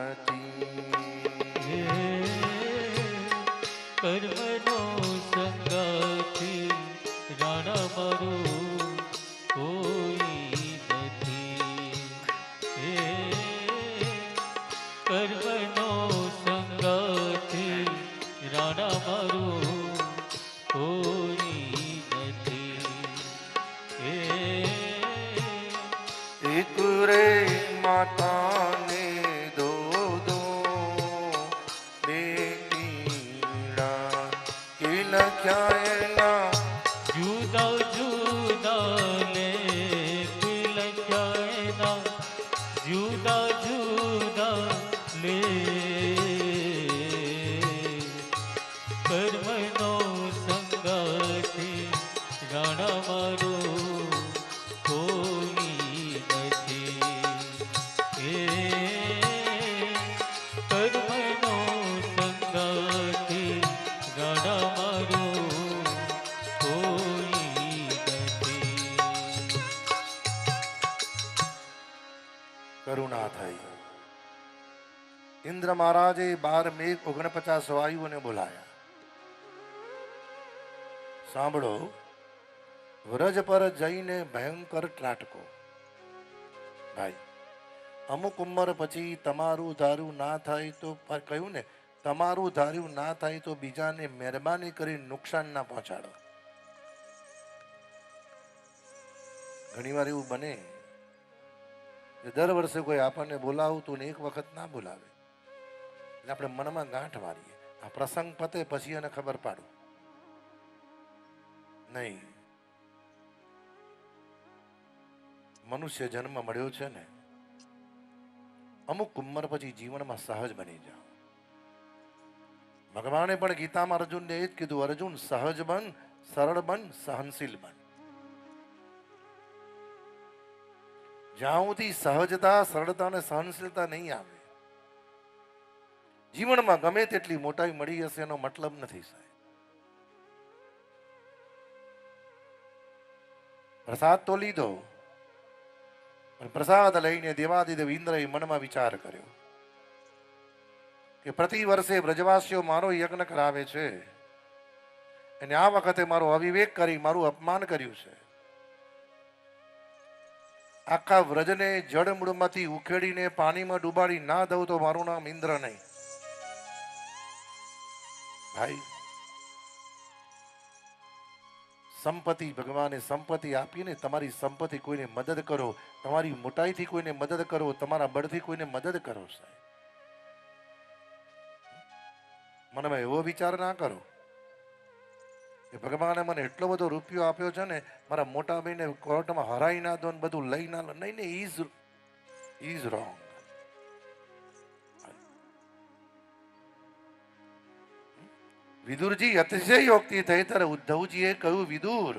કરતી કર્મનો સંગથી રાણા મારું કોઈ નથી હે કર્મનો સંગથી રાણા મારું કોઈ નથી હે એક માતા લખ્યા એના જુદા જુદા લેખ લખ્યા એના જુદા જુદા લેખ કર્મનો સંગાથી રાણા કરુણા થઈ. ઇન્દ્ર મહારાજે બાર મેઘ ઓગણપચાસ વાયુઓને બોલાયા. સાંભળો, વ્રજ પર જઈને ભયંકર ત્રાટકો. ભાઈ, અમુક ઉંમર પછી તમારું ધાર્યું ના થાય તો કહ્યું ને, તમારું ધાર્યું ના થાય તો બીજાને મહેરબાની કરી નુકસાન ના પહોંચાડો. ઘણીવાર એવું બને દર વર્ષે કોઈ આપણને બોલાવતું ને એક વખત ના બોલાવે. એટલે આપણે મનમાં ગાંઠ મારીએ. આ પ્રસંગ પતે પછી એને ખબર પાડું. નહીં. મનુષ્ય જન્મ મળ્યો છે ને, અમુક ઉંમર પછી જીવનમાં સહજ બની જાઓ. ભગવાને પણ ગીતામાં અર્જુનને એ જ કીધું, અર્જુન સહજ બન, સરળ બન, સહનશીલ બન. જ્યાં સુધી સહજતા, સરળતા અને સહનશીલતા નહીં આવે, જીવનમાં ગમે તેટલી મોટાઈ મળી હશે એનો મતલબ નથી, સાહેબ. પ્રસાદ તો લીધો, પણ પ્રસાદ લઈને દેવાદિદેવ ઇન્દ્રએ મનમાં વિચાર કર્યો કે પ્રતિ વર્ષે બ્રજવાસીઓ મારો યજ્ઞ કરાવે છે. અને આ વખતે મારો અવિવેક કરી, મારું અપમાન કર્યું છે. આખા વ્રજને જળમૂળમાંથી ઉખેડીને પાણીમાં ડૂબાડી ના દઉં તો મારું નામ ઇન્દ્ર નહીં. ભાઈ, સંપત્તિ ભગવાને સંપત્તિ આપીને તમારી સંપત્તિ કોઈને મદદ કરો, તમારી મોટાઈથી કોઈને મદદ કરો, તમારા બળથી કોઈને મદદ કરો, સાહેબ. મનમાં એવો વિચાર ના કરો. કે ભગવાને મને એટલો બધો રૂપિયો આપ્યો છે ને, મારા મોટા ભાઈને કોર્ટમાં હરાઈ ના દો ને બધું લઈ ના લો. નહીં નહીં ઇઝ ઇઝ રોંગ. વિદુરજી અતિશય યોક્તિ થઈ ત્યારે ઉદ્ધવજીએ કહ્યું, વિદુર